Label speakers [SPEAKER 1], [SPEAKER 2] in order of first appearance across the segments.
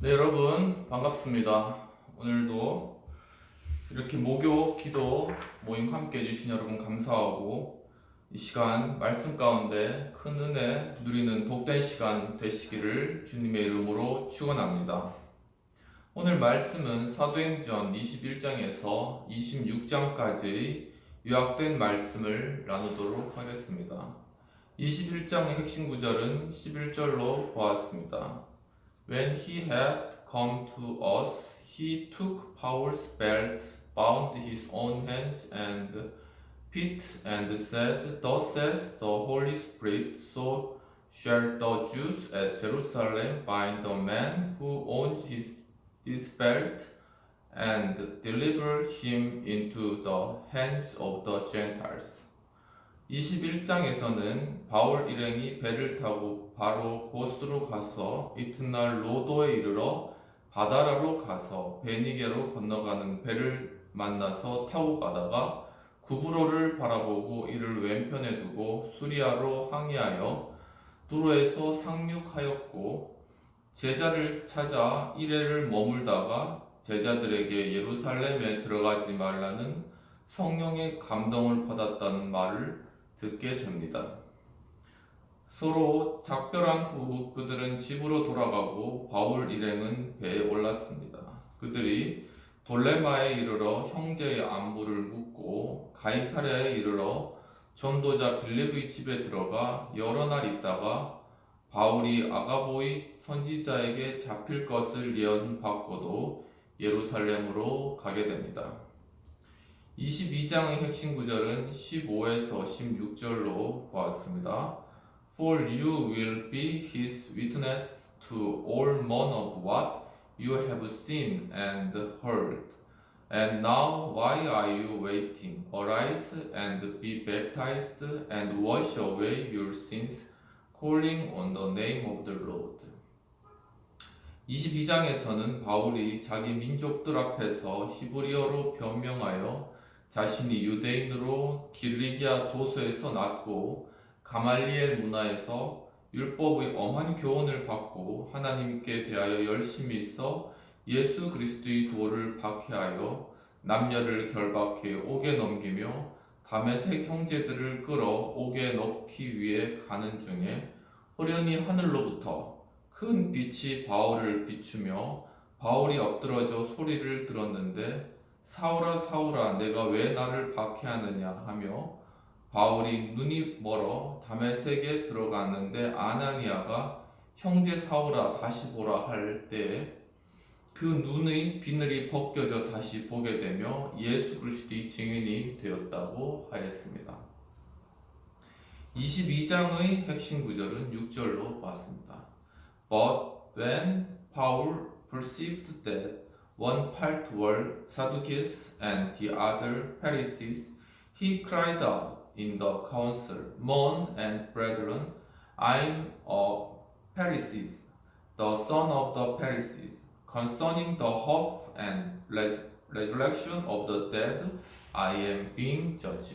[SPEAKER 1] 네, 여러분 반갑습니다. 오늘도 이렇게 목요 기도 모임 함께 해주신 여러분 감사하고 이 시간 말씀 가운데 큰 은혜 누리는 복된 시간 되시기를 주님의 이름으로 축원합니다. 오늘 말씀은 사도행전 21장에서 26장까지 요약된 말씀을 나누도록 하겠습니다. 21장의 핵심 구절은 11절로 보았습니다. When he had come to us, he took Paul's belt, bound his own hands and feet, and said, Thus says the Holy Spirit, so shall the Jews at Jerusalem bind the man who owns his, this belt and deliver him into the hands of the Gentiles. 21장에서는 바울 일행이 배를 타고 바로 고스로 가서 이튿날 로도에 이르러 바다라로 가서 베니게로 건너가는 배를 만나서 타고 가다가 구브로를 바라보고 이를 왼편에 두고 수리아로 항해하여 두로에서 상륙하였고 제자를 찾아 이래를 머물다가 제자들에게 예루살렘에 들어가지 말라는 성령의 감동을 받았다는 말을 듣게 됩니다. 서로 작별한 후 그들은 집으로 돌아가고 바울 일행은 배에 올랐습니다. 그들이 돌레마에 이르러 형제의 안부를 묻고 가이사랴에 이르러 전도자 빌립의 집에 들어가 여러 날 있다가 바울이 아가보의 선지자에게 잡힐 것을 예언받고도 예루살렘으로 가게 됩니다. 22장의 핵심 구절은 15에서 16절로 보았습니다. For you will be his witness to all manner of what you have seen and heard. And now, why are you waiting? Arise and be baptized and wash away your sins, calling on the name of the Lord. 22장에서는 바울이 자기 민족들 앞에서 히브리어로 변명하여 자신이 유대인으로 길리기아 도서에서 났고 가말리엘 문화에서 율법의 엄한 교훈을 받고 하나님께 대하여 열심히 있어 예수 그리스도의 도를 박해하여 남녀를 결박해 옥에 넘기며 다메섹 형제들을 끌어 옥에 넣기 위해 가는 중에 호련히 하늘로부터 큰 빛이 바울을 비추며 바울이 엎드러져 소리를 들었는데 사울아 사울아 내가 왜 나를 박해하느냐 하며 바울이 눈이 멀어 다메섹에 들어갔는데 아나니아가 형제 사울아 다시 보라 할때그 눈의 비늘이 벗겨져 다시 보게 되며 예수 그리스도의 증인이 되었다고 하였습니다. 22장의 핵심 구절은 6절로 봤습니다. But when Paul perceived that one part were Sadducees and the other Pharisees, he cried out in the council, Men and brethren, I am a Pharisee, the son of the Pharisees. Concerning the hope and res- resurrection of the dead, I am being judged.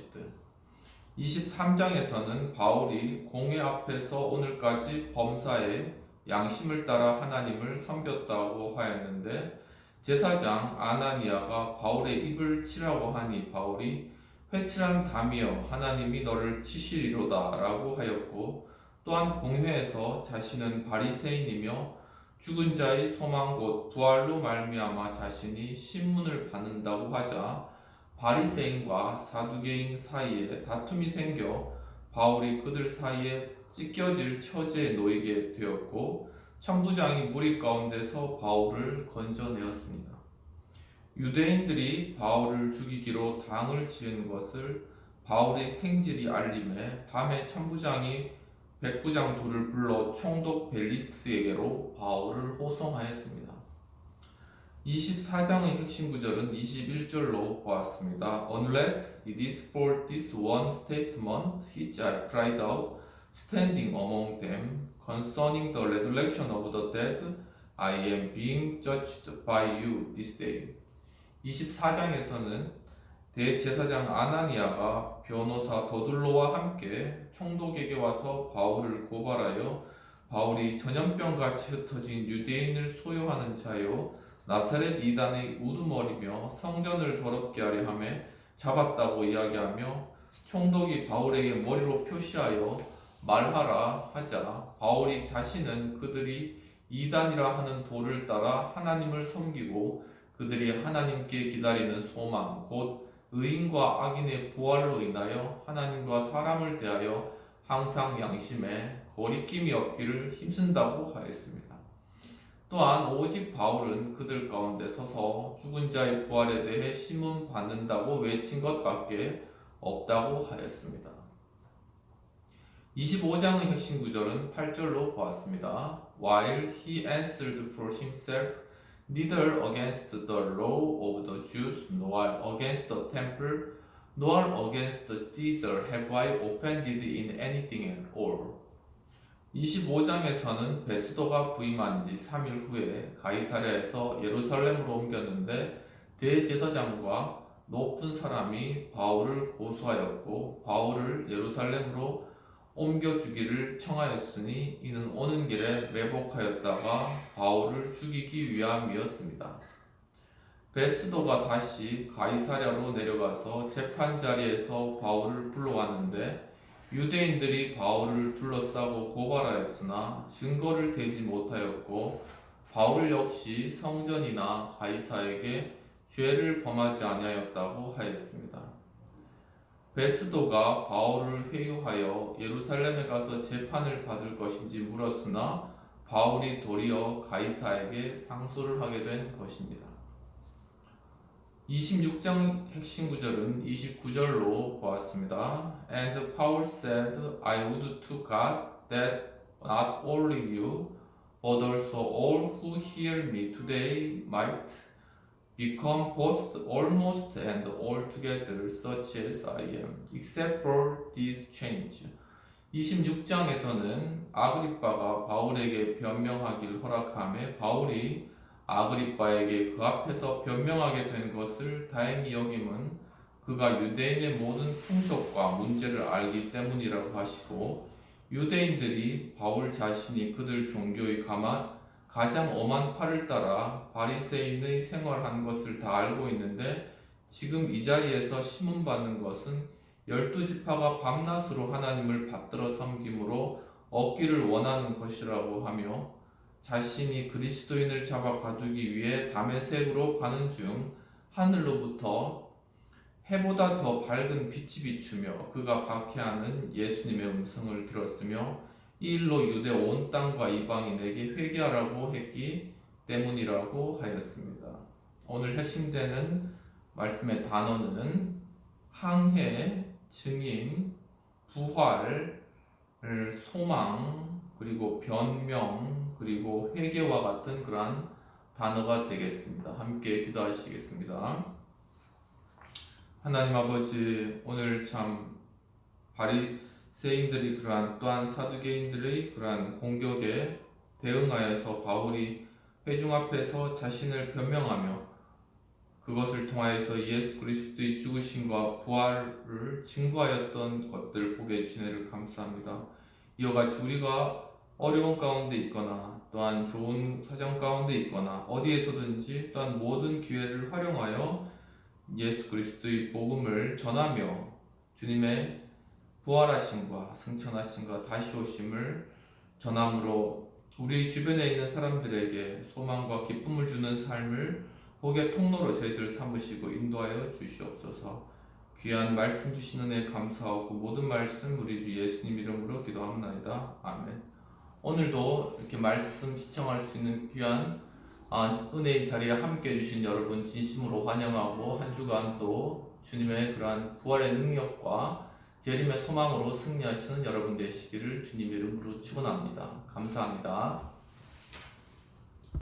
[SPEAKER 1] 23장에서는 바울이 공회 앞에서 오늘까지 범사에 양심을 따라 하나님을 섬겼다고 하였는데 제사장 아나니아가 바울의 입을 치라고 하니 바울이 회칠한 담이여 하나님이 너를 치시리로다라고 하였고 또한 공회에서 자신은 바리새인이며 죽은 자의 소망 곧 부활로 말미암아 자신이 신문을 받는다고 하자 바리새인과 사두개인 사이에 다툼이 생겨 바울이 그들 사이에 찢겨질 처지에 놓이게 되었고 천부장이 무리 가운데서 바울을 건져내었습니다. 유대인들이 바울을 죽이기로 당을 지은 것을 바울의 생질이 알림해 밤에 천부장이 백부장 둘을 불러 총독 벨리스에게로 바울을 호송하였습니다. 24장의 핵심 구절은 21절로 보았습니다. Unless it is for this one statement I cried out, standing among them, concerning the resurrection of the dead, I am being judged by you this day. 24장에서는 대제사장 아나니아가 변호사 더둘로와 함께 총독에게 와서 바울을 고발하여 바울이 전염병같이 흩어진 유대인을 소유하는 자요 나사렛 이단의 우두머리며 성전을 더럽게 하려 함에 잡았다고 이야기하며 총독이 바울에게 머리로 표시하여 말하라 하자 바울이 자신은 그들이 이단이라 하는 도를 따라 하나님을 섬기고 그들이 하나님께 기다리는 소망 곧 의인과 악인의 부활로 인하여 하나님과 사람을 대하여 항상 양심에 거리낌이 없기를 힘쓴다고 하였습니다. 또한 오직 바울은 그들 가운데 서서 죽은 자의 부활에 대해 심은 받는다고 외친 것밖에 없다고 하였습니다. 25장의 핵심 구절은 8절로 보았습니다. While he answered for himself, neither against the law of the Jews, nor against the temple, nor against Caesar have I offended in anything at all. 25장에서는 베스도가 부임한 지 3일 후에 가이사랴에서 예루살렘으로 옮겼는데 대제사장과 높은 사람이 바울을 고소하였고 바울을 예루살렘으로 옮겨주기를 청하였으니 이는 오는 길에 매복하였다가 바울을 죽이기 위함이었습니다. 베스도가 다시 가이사랴로 내려가서 재판 자리에서 바울을 불러왔는데 유대인들이 바울을 둘러싸고 고발하였으나 증거를 대지 못하였고 바울 역시 성전이나 가이사에게 죄를 범하지 아니하였다고 하였습니다. 베스도가 바울을 회유하여 예루살렘에 가서 재판을 받을 것인지 물었으나 바울이 도리어 가이사에게 상소를 하게 된 것입니다. 26장 핵심 구절은 29절로 보았습니다. And Paul said, I would to God that not only you, but also all who hear me today might become both almost and altogether such as I am, except for this change. 26장에서는 아그리빠가 바울에게 변명하기를 허락함에 바울이 아그리빠에게 그 앞에서 변명하게 된 것을 다행히 여김은 그가 유대인의 모든 풍속과 문제를 알기 때문이라고 하시고 유대인들이 바울 자신이 그들 종교의 가만 가장 엄한 팔을 따라 바리새인의 생활한 것을 다 알고 있는데 지금 이 자리에서 심문 받는 것은 열두 지파가 밤낮으로 하나님을 받들어 섬김으로 얻기를 원하는 것이라고 하며 자신이 그리스도인을 잡아 가두기 위해 담에색으로 가는 중 하늘로부터 해보다 더 밝은 빛이 비추며 그가 박해하는 예수님의 음성을 들었으며 이 일로 유대 온 땅과 이방인에게 회개하라고 했기 때문이라고 하였습니다. 오늘 핵심되는 말씀의 단어는 항해, 증인, 부활, 소망, 그리고 변명, 그리고 회개와 같은 그러한 단어가 되겠습니다. 함께 기도하시겠습니다. 하나님 아버지, 오늘 참 바리 새인들이 그러한 또한 사두개인들의 그러한 공격에 대응하여서 바울이 회중 앞에서 자신을 변명하며 그것을 통하여서 예수 그리스도의 죽으심과 부활을 증거하였던 것들 보게 해주신 애를 감사합니다. 이와 같이 우리가 어려운 가운데 있거나 또한 좋은 사정 가운데 있거나 어디에서든지 또한 모든 기회를 활용하여 예수 그리스도의 복음을 전하며 주님의 부활하심과 승천하심과 다시 오심을 전함으로 우리 주변에 있는 사람들에게 소망과 기쁨을 주는 삶을 복의 통로로 저희들 삼으시고 인도하여 주시옵소서. 귀한 말씀 주시는 애 감사하고 모든 말씀 우리 주 예수님 이름으로 기도합나이다. 아멘. 오늘도 이렇게 말씀 시청할 수 있는 귀한 아, 은혜의 자리에 함께 해주신 여러분 진심으로 환영하고 한 주간 또 주님의 그러한 부활의 능력과 재림의 소망으로 승리하시는 여러분 되시기를 주님 이름으로 축원합니다. 감사합니다.